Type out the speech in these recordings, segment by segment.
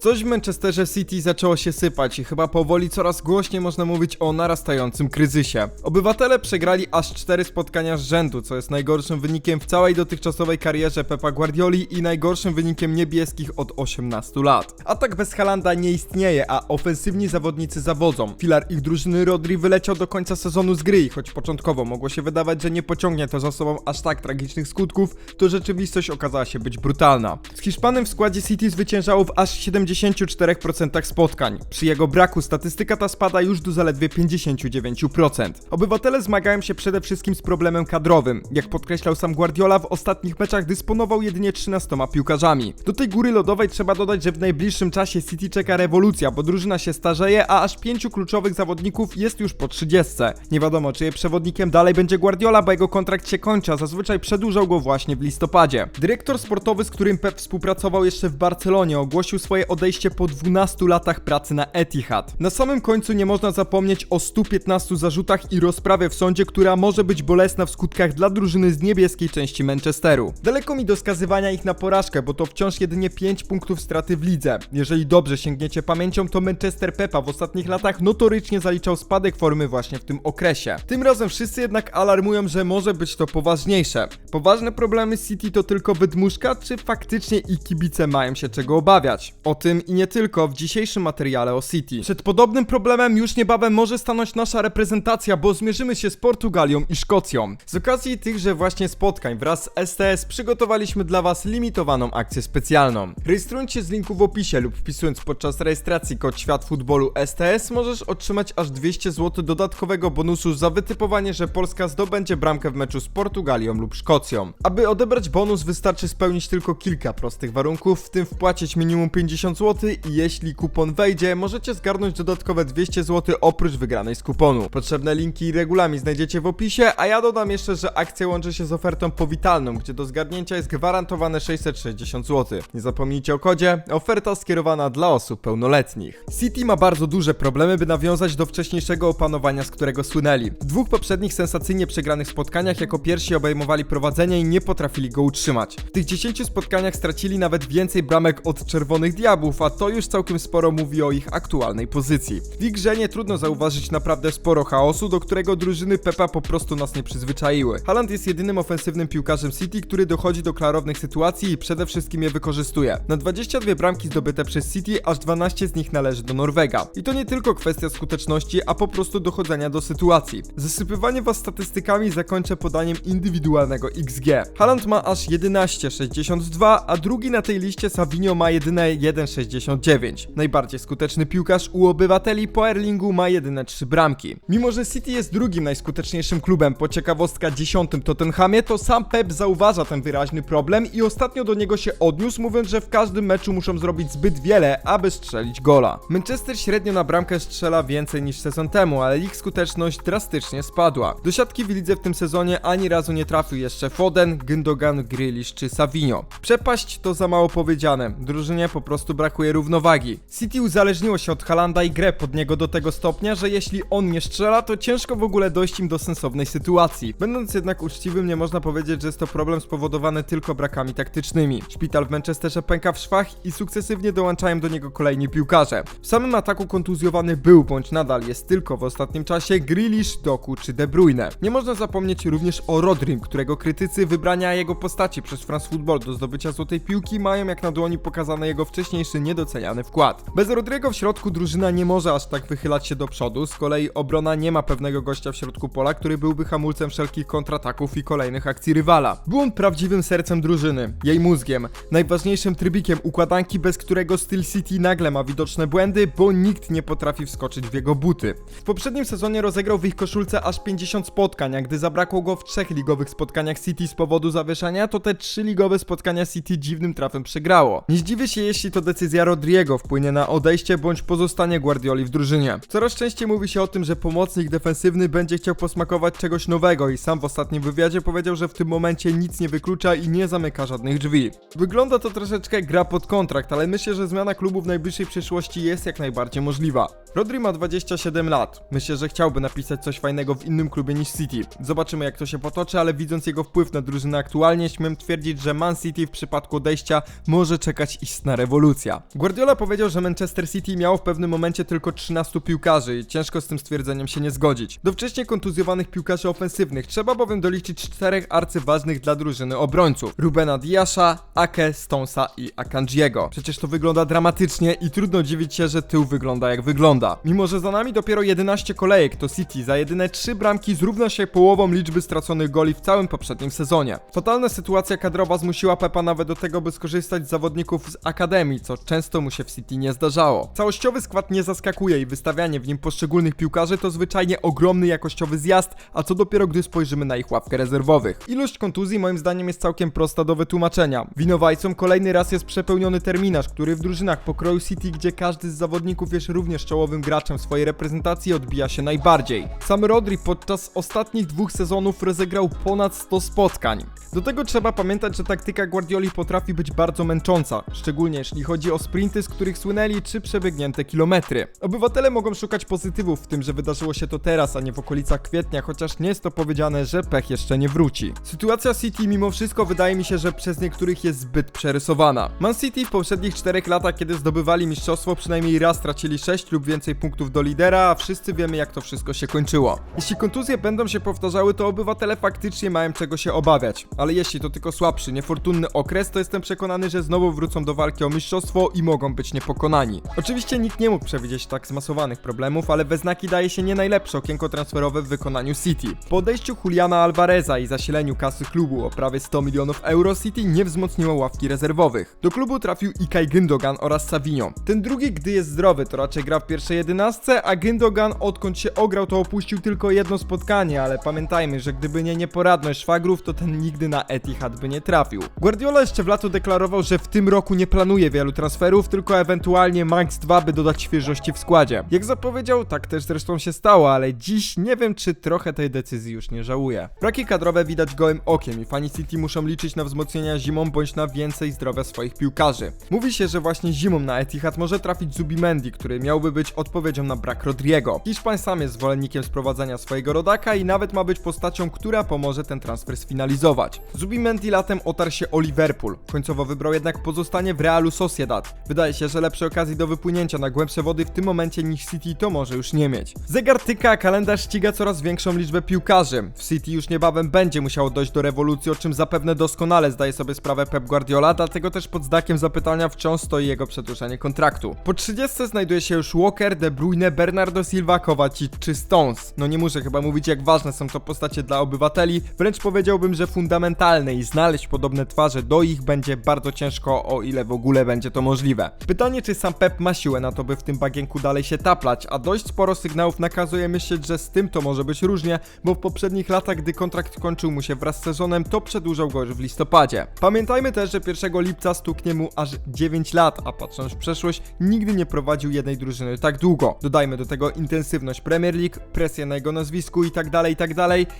Coś w Manchesterze City zaczęło się sypać i chyba powoli coraz głośniej można mówić o narastającym kryzysie. Obywatele przegrali aż 4 spotkania z rzędu, co jest najgorszym wynikiem w całej dotychczasowej karierze Pepa Guardioli i najgorszym wynikiem niebieskich od 18 lat. Atak bez Halanda nie istnieje, a ofensywni zawodnicy zawodzą. Filar ich drużyny Rodri wyleciał do końca sezonu z gry i choć początkowo mogło się wydawać, że nie pociągnie to za sobą aż tak tragicznych skutków, to rzeczywistość okazała się być brutalna. Z Hiszpanem w składzie City zwyciężało w aż 74% spotkań. Przy jego braku statystyka ta spada już do zaledwie 59%. Obywatele zmagają się przede wszystkim z problemem kadrowym. Jak podkreślał sam Guardiola, w ostatnich meczach dysponował jedynie 13 piłkarzami. Do tej góry lodowej trzeba dodać, że w najbliższym czasie City czeka rewolucja, bo drużyna się starzeje, a aż pięciu kluczowych zawodników jest już po 30. Nie wiadomo, czy jej przewodnikiem dalej będzie Guardiola, bo jego kontrakt się kończy, a zazwyczaj przedłużał go właśnie w listopadzie. Dyrektor sportowy, z którym Pep współpracował jeszcze w Barcelonie, ogłosił swoje odejście po 12 latach pracy na Etihad. Na samym końcu nie można zapomnieć o 115 zarzutach i rozprawie w sądzie, która może być bolesna w skutkach dla drużyny z niebieskiej części Manchesteru. Daleko mi do skazywania ich na porażkę, bo to wciąż jedynie 5 punktów straty w lidze. Jeżeli dobrze sięgniecie pamięcią, to Manchester Pepa w ostatnich latach notorycznie zaliczał spadek formy właśnie w tym okresie. Tym razem wszyscy jednak alarmują, że może być to poważniejsze. Poważne problemy City to tylko wydmuszka, czy faktycznie i kibice mają się czego obawiać? O tym i nie tylko w dzisiejszym materiale o City. Przed podobnym problemem już niebawem może stanąć nasza reprezentacja, bo zmierzymy się z Portugalią i Szkocją. Z okazji tychże właśnie spotkań wraz z STS przygotowaliśmy dla Was limitowaną akcję specjalną. Rejestrując się z linku w opisie lub wpisując podczas rejestracji kod Świat Futbolu STS możesz otrzymać aż 200 zł dodatkowego bonusu za wytypowanie, że Polska zdobędzie bramkę w meczu z Portugalią lub Szkocją. Aby odebrać bonus wystarczy spełnić tylko kilka prostych warunków, w tym wpłacić minimum 50 zł i jeśli kupon wejdzie, możecie zgarnąć dodatkowe 200 zł oprócz wygranej z kuponu. Potrzebne linki i regulamin znajdziecie w opisie, a ja dodam jeszcze, że akcja łączy się z ofertą powitalną, gdzie do zgarnięcia jest gwarantowane 660 zł. Nie zapomnijcie o kodzie, oferta skierowana dla osób pełnoletnich. City ma bardzo duże problemy, by nawiązać do wcześniejszego opanowania, z którego słynęli. W dwóch poprzednich sensacyjnie przegranych spotkaniach jako pierwsi obejmowali prowadzenie i nie potrafili go utrzymać. W tych 10 spotkaniach stracili nawet więcej bramek od Czerwonych Diabłów, a to już całkiem sporo mówi o ich aktualnej pozycji. W ich grze nie trudno zauważyć naprawdę sporo chaosu, do którego drużyny Pepa po prostu nas nie przyzwyczaiły. Haaland jest jedynym ofensywnym piłkarzem City, który dochodzi do klarownych sytuacji i przede wszystkim je wykorzystuje. Na 22 bramki zdobyte przez City, aż 12 z nich należy do Norwega. I to nie tylko kwestia skuteczności, a po prostu dochodzenia do sytuacji. Zasypywanie was statystykami zakończę podaniem indywidualnego XG. Haaland ma aż 11,62, a drugi na tej liście Savinho ma jedyne 1,69. Najbardziej skuteczny piłkarz u obywateli po Erlingu ma jedyne 3 bramki. Mimo, że City jest drugim najskuteczniejszym klubem, po ciekawostka dziesiątym Tottenhamie, to sam Pep zauważa ten wyraźny problem i ostatnio do niego się odniósł, mówiąc, że w każdym meczu muszą zrobić zbyt wiele, aby strzelić gola. Manchester średnio na bramkę strzela więcej niż sezon temu, ale ich skuteczność drastycznie spadła. Do siatki w lidze w tym sezonie ani razu nie trafił jeszcze Foden, Gündogan, Grealish czy Savinho. Przepaść to za mało powiedziane, drużynie po prostu brakuje równowagi. City uzależniło się od Halanda i grę pod niego do tego stopnia, że jeśli on nie strzela, to ciężko w ogóle dojść im do sensownej sytuacji. Będąc jednak uczciwym, nie można powiedzieć, że jest to problem spowodowany tylko brakami taktycznymi. Szpital w Manchesterze pęka w szwach i sukcesywnie dołączają do niego kolejni piłkarze. W samym ataku kontuzjowany był bądź nadal jest tylko w ostatnim czasie Grealish, Doku czy De Bruyne. Nie można zapomnieć również o Rodrim, którego krytycy wybrania jego postaci przez France Football do zdobycia złotej piłki mają jak na dłoni pokazany jego wcześniejszy niedoceniany wkład. Bez Rodrigo w środku drużyna nie może aż tak wychylać się do przodu, z kolei obrona nie ma pewnego gościa w środku pola, który byłby hamulcem wszelkich kontrataków i kolejnych akcji rywala. Był on prawdziwym sercem drużyny, jej mózgiem, najważniejszym trybikiem układanki, bez którego styl City nagle ma widoczne błędy, bo nikt nie potrafi wskoczyć w jego buty. W poprzednim sezonie rozegrał w ich koszulce aż 50 spotkań, a gdy zabrakło go w trzech ligowych spotkaniach City z powodu zawieszenia, to te trzy ligowe spotkania City dziwnym trafem przegrało. Nie zdziwię się, jeśli to decyzja Rodriego wpłynie na odejście bądź pozostanie Guardioli w drużynie. Coraz częściej mówi się o tym, że pomocnik defensywny będzie chciał posmakować czegoś nowego i sam w ostatnim wywiadzie powiedział, że w tym momencie nic nie wyklucza i nie zamyka żadnych drzwi. Wygląda to troszeczkę gra pod kontrakt, ale myślę, że zmiana klubu w najbliższej przyszłości jest jak najbardziej możliwa. Rodri ma 27 lat. Myślę, że chciałby napisać coś fajnego w innym klubie niż City. Zobaczymy jak to się potoczy, ale widząc jego wpływ na drużynę aktualnie, śmiem twierdzić, że Man City w przypadku odejścia może czekać istna rewolucja. Guardiola powiedział, że Manchester City miało w pewnym momencie tylko 13 piłkarzy i ciężko z tym stwierdzeniem się nie zgodzić. Do wcześniej kontuzjowanych piłkarzy ofensywnych trzeba bowiem doliczyć czterech arcyważnych dla drużyny obrońców. Rubena Diasza, Ake, Stonesa i Akanjiego. Przecież to wygląda dramatycznie i trudno dziwić się, że tył wygląda jak wygląda. Mimo, że za nami dopiero 11 kolejek, to City za jedyne 3 bramki zrówna się połową liczby straconych goli w całym poprzednim sezonie. Fatalna sytuacja kadrowa zmusiła Pepa nawet do tego, by skorzystać z zawodników z Akademii, co często mu się w City nie zdarzało. Całościowy skład nie zaskakuje i wystawianie w nim poszczególnych piłkarzy to zwyczajnie ogromny jakościowy zjazd, a co dopiero gdy spojrzymy na ich ławkę rezerwowych. Ilość kontuzji moim zdaniem jest całkiem prosta do wytłumaczenia. Winowajcą kolejny raz jest przepełniony terminarz, który w drużynach pokroju City, gdzie każdy z zawodników jest również czołowym graczem swojej reprezentacji, odbija się najbardziej. Sam Rodri podczas ostatnich dwóch sezonów rozegrał ponad 100 spotkań. Do tego trzeba pamiętać, że taktyka Guardioli potrafi być bardzo męcząca, szczególnie jeśli chodzi o sprinty, z których słynęli, czy przebiegnięte kilometry. Obywatele mogą szukać pozytywów w tym, że wydarzyło się to teraz, a nie w okolicach kwietnia, chociaż nie jest to powiedziane, że pech jeszcze nie wróci. Sytuacja City mimo wszystko wydaje mi się, że przez niektórych jest zbyt przerysowana. Man City w poprzednich czterech latach, kiedy zdobywali mistrzostwo, przynajmniej raz tracili 6 lub więcej punktów do lidera, a wszyscy wiemy jak to wszystko się kończyło. Jeśli kontuzje będą się powtarzały, to obywatele faktycznie mają czego się obawiać. Ale jeśli to tylko słabszy, niefortunny okres, to jestem przekonany, że znowu wrócą do walki o mistrzostwo i mogą być niepokonani. Oczywiście nikt nie mógł przewidzieć tak zmasowanych problemów, ale we znaki daje się nie najlepsze okienko transferowe w wykonaniu City. Po odejściu Juliana Alvareza i zasileniu kasy klubu o prawie 100 milionów euro, City nie wzmocniło ławki rezerwowych. Do klubu trafił Ikay Gündogan oraz Savinho. Ten drugi, gdy jest zdrowy, to raczej gra w pierwszej jedenastce, a Gündogan odkąd się ograł, to opuścił tylko jedno spotkanie, ale pamiętajmy, że gdyby nie nieporadność szwagrów, to ten nigdy na Etihad by nie trafił. Guardiola jeszcze w lato deklarował, że w tym roku nie planuje wielu transferów, tylko ewentualnie max 2, by dodać świeżości w składzie. Jak zapowiedział, tak też zresztą się stało, ale dziś nie wiem, czy trochę tej decyzji już nie żałuje. Braki kadrowe widać gołym okiem i fani City muszą liczyć na wzmocnienia zimą bądź na więcej zdrowia swoich piłkarzy. Mówi się, że właśnie zimą na Etihad może trafić Zubimendi, który miałby być odpowiedzią na brak Rodriego. Hiszpan sam jest zwolennikiem sprowadzania swojego rodaka i nawet ma być postacią, która pomoże ten transfer sfinalizować. Zubimendi latem otarł się o Liverpool. Końcowo wybrał jednak pozostanie w Realu Sociedad. Wydaje się, że lepszej okazji do wypłynięcia na głębsze wody w tym momencie niż City to może już nie mieć. Zegar tyka, kalendarz ściga coraz większą liczbę piłkarzy. W City już niebawem będzie musiało dojść do rewolucji, o czym zapewne doskonale zdaje sobie sprawę Pep Guardiola, dlatego też pod znakiem zapytania wciąż stoi jego przedłużenie kontraktu. Po 30 znajduje się już Walker, De Bruyne, Bernardo Silva, Kovacic czy Stones. No nie muszę chyba mówić jak ważne są to postacie dla obywateli, wręcz powiedziałbym, że fundamentalne i znaleźć podobne twarze do ich będzie bardzo ciężko, o ile w ogóle będzie to możliwe. Pytanie, czy sam Pep ma siłę na to, by w tym bagienku dalej się taplać, a dość sporo sygnałów nakazuje myśleć, że z tym to może być różnie, bo w poprzednich latach, gdy kontrakt kończył mu się wraz z sezonem, to przedłużał go już w listopadzie. Pamiętajmy też, że 1 lipca stuknie mu aż 9 lat, a patrząc w przeszłość, nigdy nie prowadził jednej drużyny tak długo. Dodajmy do tego intensywność Premier League, presję na jego nazwisku i tak dalej, i tak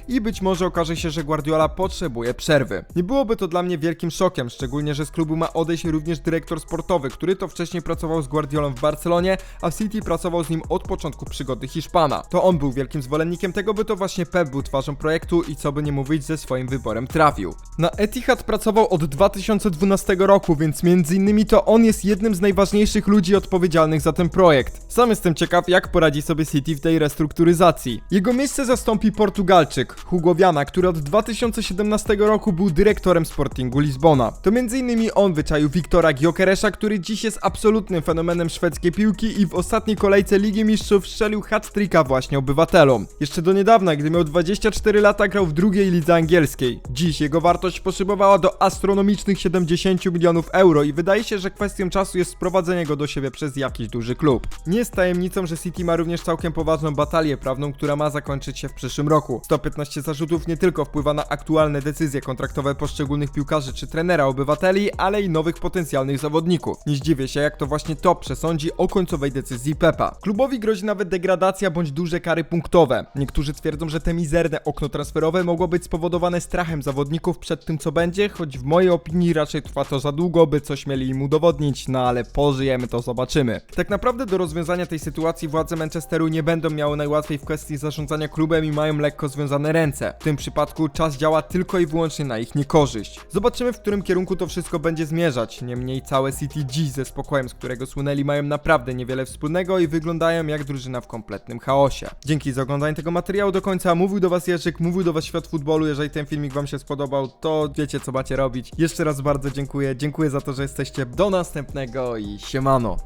i być może okaże się, że Guardiola potrzebuje przerwy. Nie byłoby to dla mnie wielkim szokiem, szczególnie, że z klubu ma odejść również dyrektor sportowy, który to wcześniej pracował z Guardiolą w Barcelonie, a City pracował z nim od początku przygody Hiszpana. To on był wielkim zwolennikiem tego, by to właśnie Pep był twarzą projektu i co by nie mówić, ze swoim wyborem trafił. Na Etihad pracował od 2012 roku, więc między innymi to on jest jednym z najważniejszych ludzi odpowiedzialnych za ten projekt. Sam jestem ciekaw, jak poradzi sobie City w tej restrukturyzacji. Jego miejsce zastąpi Portugalczyk, Hugo Viana, który od 2017 roku był dyrektorem Sportingu Lizbona. To między innymi on wyczaił Wiktora Gyokeresza, który dziś jest absolutnym fenomenem szwedzkiej piłki i w ostatniej kolejce Ligi Mistrzów strzelił hat-tricka właśnie obywatelom. Jeszcze do niedawna, gdy miał 24 lata, grał w drugiej lidze angielskiej. Dziś jego wartość poszybowała do astronomicznych 70 milionów euro i wydaje się, że kwestią czasu jest sprowadzenie go do siebie przez jakiś duży klub. Nie jest tajemnicą, że City ma również całkiem poważną batalię prawną, która ma zakończyć się w przyszłym roku. 115 zarzutów nie tylko wpływa na aktualne decyzje kontraktowe poszczególnych piłkarzy czy trenera obywateli, ale i nowych potencjalnych zawodników. Nie zdziwię się, jak to właśnie to przesądzi o końcowej decyzji Pepa. Klubowi grozi nawet degradacja bądź duże kary punktowe. Niektórzy twierdzą, że te mizerne okno transferowe mogło być spowodowane strachem zawodników przed tym, co będzie, choć w mojej opinii raczej trwa to za długo, by coś mieli im udowodnić, no ale pożyjemy to zobaczymy. Tak naprawdę do rozwiązania tej sytuacji władze Manchesteru nie będą miały najłatwiej w kwestii zarządzania klubem i mają lekko związane ręce. W tym przypadku czas działa tylko i wyłącznie na ich niekorzyść. Zobaczymy, w którym kierunku to wszystko będzie zmierzać. Niemniej całe City G ze spokojem, z którego słynęli, mają naprawdę niewiele wspólnego i wyglądają jak drużyna w kompletnym chaosie. Dzięki za oglądanie tego materiału do końca. Mówił do was Jerzyk, mówił do was świat futbolu. Jeżeli ten filmik wam się spodobał, to wiecie co macie robić. Jeszcze raz bardzo dziękuję. Dziękuję za to, że jesteście. Do następnego i siemano.